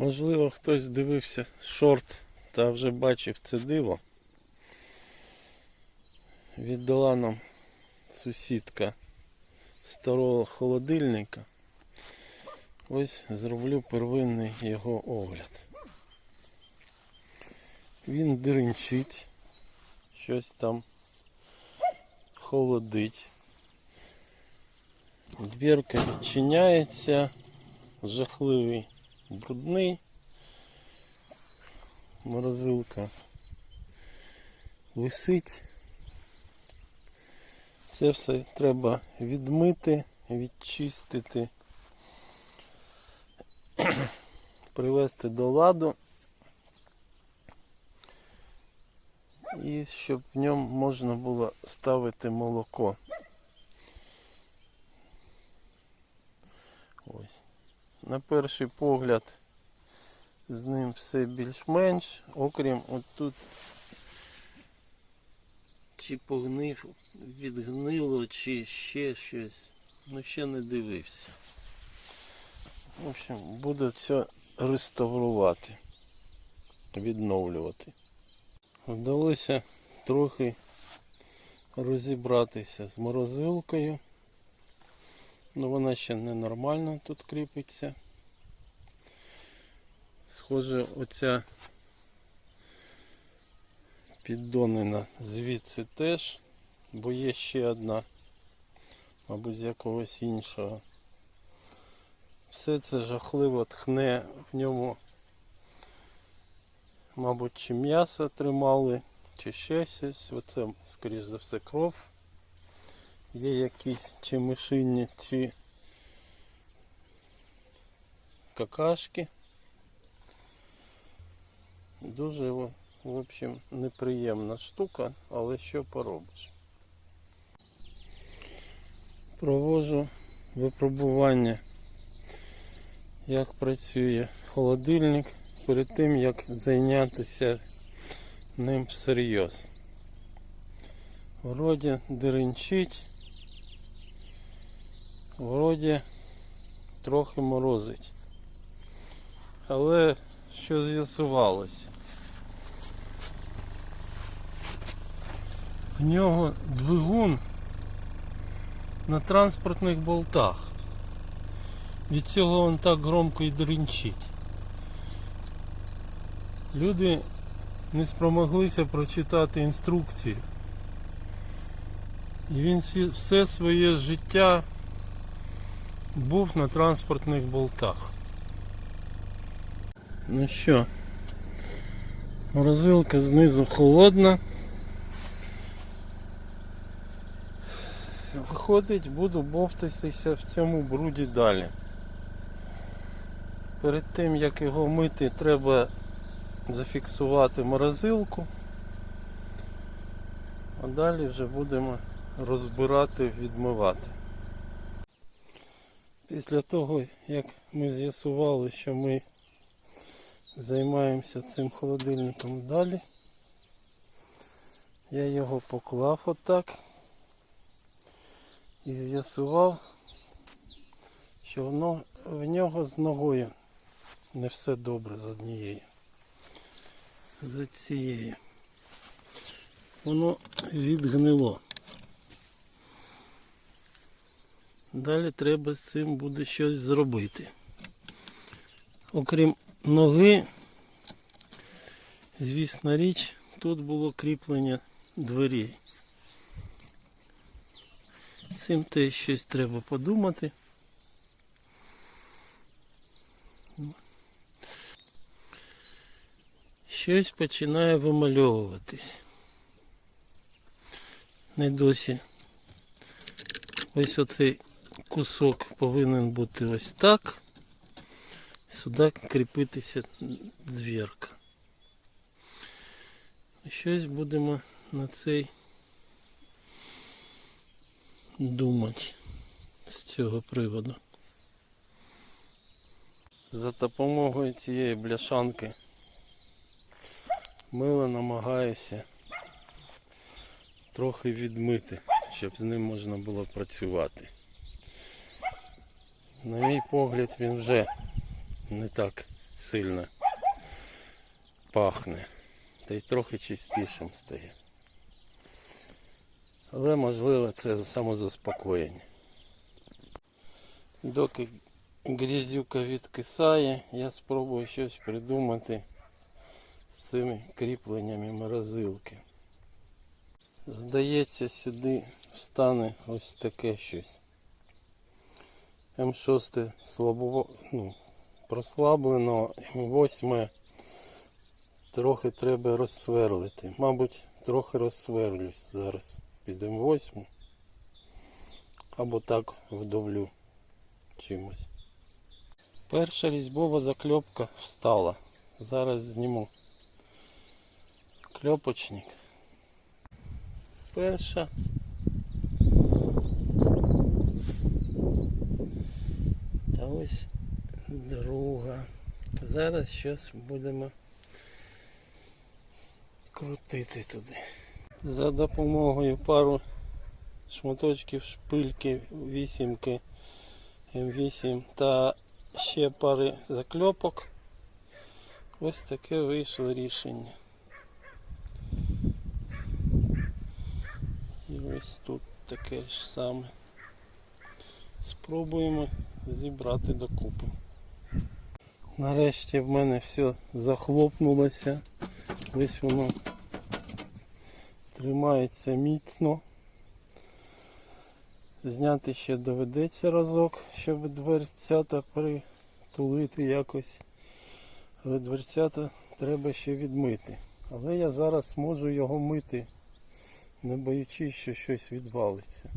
Можливо, хтось дивився шорт та вже бачив це диво. Віддала нам сусідка старого холодильника. Ось зроблю первинний його огляд. Він деренчить, щось там холодить. Дверка відчиняється, жахливий брудний. Морозилка висить. Це все треба відмити, відчистити, привести до ладу. І щоб в ньому можна було ставити молоко. Ось. На перший погляд з ним все більш-менш, окрім отут чи погнив, відгнило, чи ще щось. Ну ще не дивився. В общем, буду це реставрувати, відновлювати. Вдалося трохи розібратися з морозилкою. Ну вона ще не нормально тут кріпиться. Схоже, оця піддонина звідси теж, бо є ще одна, мабуть, з якогось іншого. Все це жахливо тхне в ньому, мабуть, чи м'ясо тримали, чи ще щось. Оце, скоріш за все, кров. Є якісь чи мишині, чи какашки. Дуже, в общем, неприємна штука, але що поробиш. Провожу випробування, як працює холодильник перед тим, як зайнятися ним всерйоз. Вроді деренчить, вроді трохи морозить. Але що з'ясувалося? В нього двигун на транспортних болтах. Від цього він так громко і дринчить. Люди не спромоглися прочитати інструкцію. І він все своє життя був на транспортних болтах. Ну що, морозилка знизу холодна. Виходить, буду бовтатися в цьому бруді далі. Перед тим як його мити, треба зафіксувати морозилку. А далі вже будемо розбирати, відмивати. Після того, як ми з'ясували, що ми займаємося цим холодильником далі, я його поклав отак і з'ясував, що воно, в нього з ногою не все добре з однією. З цією. Воно відгнило. Далі треба з цим буде щось зробити. Окрім ноги, звісна річ, тут було кріплення дверей. З цим теж щось треба подумати. Щось починає вимальовуватись. Не досі. Ось оцей кусок повинен бути ось так. Сюди кріпитися двірка. Щось будемо на цей думати з цього приводу. За допомогою цієї бляшанки мило намагаюся трохи відмити, щоб з ним можна було працювати. На мій погляд він вже не так сильно пахне. Та й трохи чистішим стає. Але можливо це самозаспокоєння. Доки грязюка відкисає, я спробую щось придумати з цими кріпленнями морозилки. Здається, сюди встане ось таке щось. М6 слабо, ну, прослаблено, М8 трохи треба розсверлити. Мабуть, трохи розсверлюсь зараз під М8. Або так вдовлю чимось. Перша різьбова закльопка встала. Зараз зніму кльопочник. Перша. Ось друга. Зараз щось будемо крутити туди. За допомогою пару шматочків шпильки вісімки М8 та ще пари закльопок. Ось таке вийшло рішення. І ось тут таке ж саме. Спробуємо зібрати докупи. Нарешті в мене все захлопнулося. Ось воно тримається міцно. Зняти ще доведеться разок, щоб дверцята притулити якось. Але дверцята треба ще відмити. Але я зараз можу його мити, не боючись, що щось відвалиться.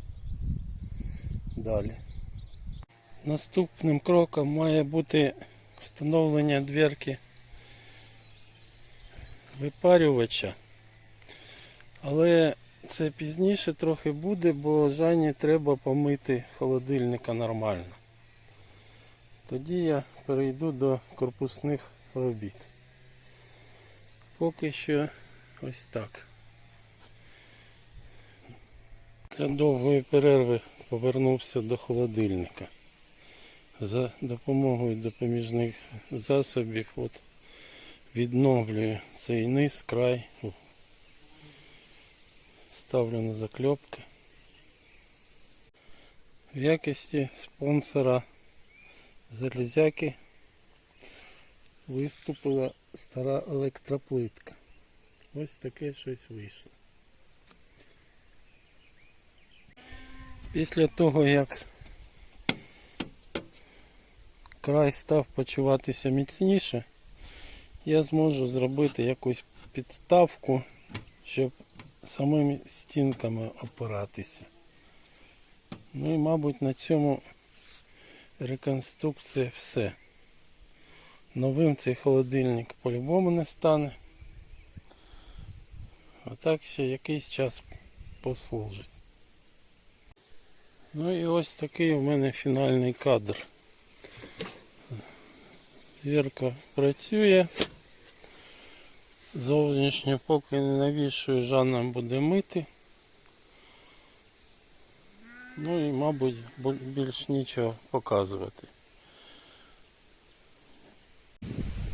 Далі. Наступним кроком має бути встановлення дверки випарювача. Але це пізніше трохи буде, бо Жанні треба помити холодильника нормально. Тоді я перейду до корпусних робіт. Поки що ось так. Для довгої перерви повернувся до холодильника. За допомогою допоміжних засобів от відновлюю цей низ, край, ставлю на закльопки. В якості спонсора залізяки виступила стара електроплитка. Ось таке щось вийшло. Після того як край став почуватися міцніше, я зможу зробити якусь підставку, щоб самими стінками опиратися. Ну і мабуть на цьому реконструкція все. Новим цей холодильник по-любому не стане. А так ще якийсь час послужить. Ну і ось такий у мене фінальний кадр. Вірка працює. Зовнішньо поки не навішую, Жанна буде мити. Ну і мабуть більш нічого показувати.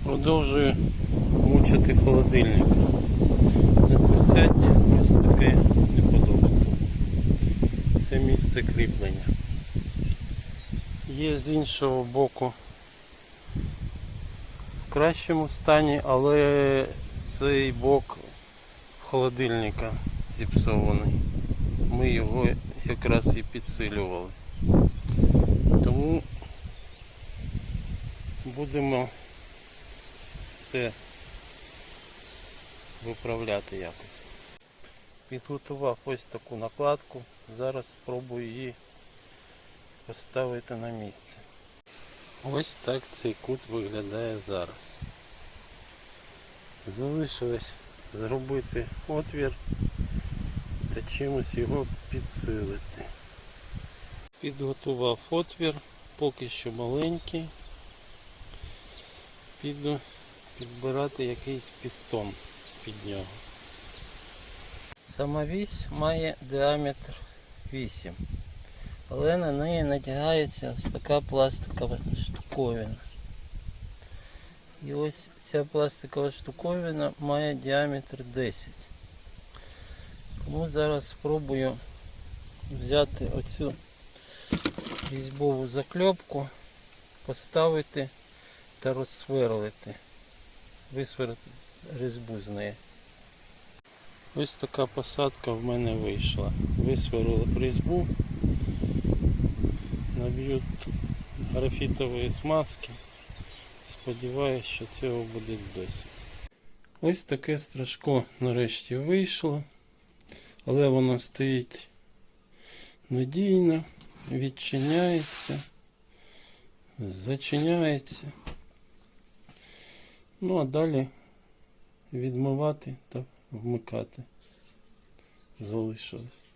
Продовжую мучити холодильник. На 30 ось таке неподобство. Це місце кріплення. Є з іншого боку в кращому стані, але цей бок холодильника зіпсований. Ми його якраз і підсилювали. Тому будемо це виправляти якось. Підготував ось таку накладку. Зараз спробую її поставити на місце. Ось так цей кут виглядає зараз. Залишилось зробити отвір та чимось його підсилити. Підготував отвір, поки що маленький. Піду підбирати якийсь пістон під нього. Сама вісь має діаметр 8, але на неї надягається ось така пластикова штуковина. І ось ця пластикова штуковина має діаметр 10. Тому зараз спробую взяти оцю різьбову закльопку, поставити та розсверлити. Висверлити різьбу з неї. Ось така посадка в мене вийшла. Висверлив різьбу, наб'ю графітової смазки. Сподіваюсь, що цього буде досить. Ось таке страшко нарешті вийшло, але воно стоїть надійно, відчиняється, зачиняється. Ну а далі відмивати та вмикати залишилось.